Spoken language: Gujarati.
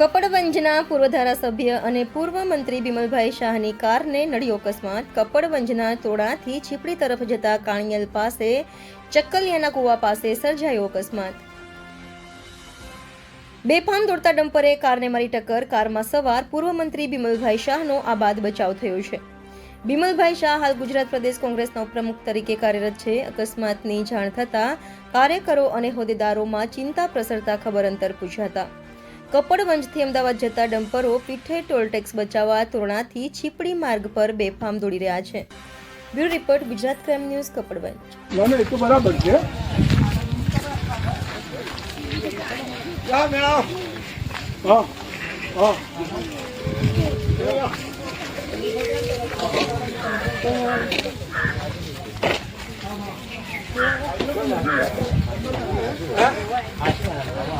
કપડવંજના પૂર્વ ધારાસભ્ય અને પૂર્વ મંત્રી બિમલભાઈ શાહની કારને નડ્યો અકસ્માત. કપડવંજના તોડાથી છીપડી તરફ જતા કાણિયલ પાસે, ચક્કલિયાના કુવા પાસે સર્જાયો અકસ્માત. બેફામ દોડતા ડમ્પરે કારને મારી ટક્કર, કારમાં સવાર. પૂર્વ મંત્રી બિમલભાઈ શાહનો આ બાદ બચાવ થયો છે. બિમલભાઈ શાહ હાલ ગુજરાત પ્રદેશ કોંગ્રેસના ઉપપ્રમુખ તરીકે કાર્યરત છે. અકસ્માતની જાણ થતાં કાર્યકરો અને હોદ્દેદારોમાં ચિંતા પ્રસરતા ખબર અંતર પૂછાતા. કપડવંજથી અમદાવાદ જતા ડમ્પરો પીઠે ટોલટેક્સ બચાવવા તોરણાથી છીપડી માર્ગ પર બેફામ દોડી રહ્યા છે. Bureau report, Gujarat crime news, Kapadvanj. બરાબર છે. હા.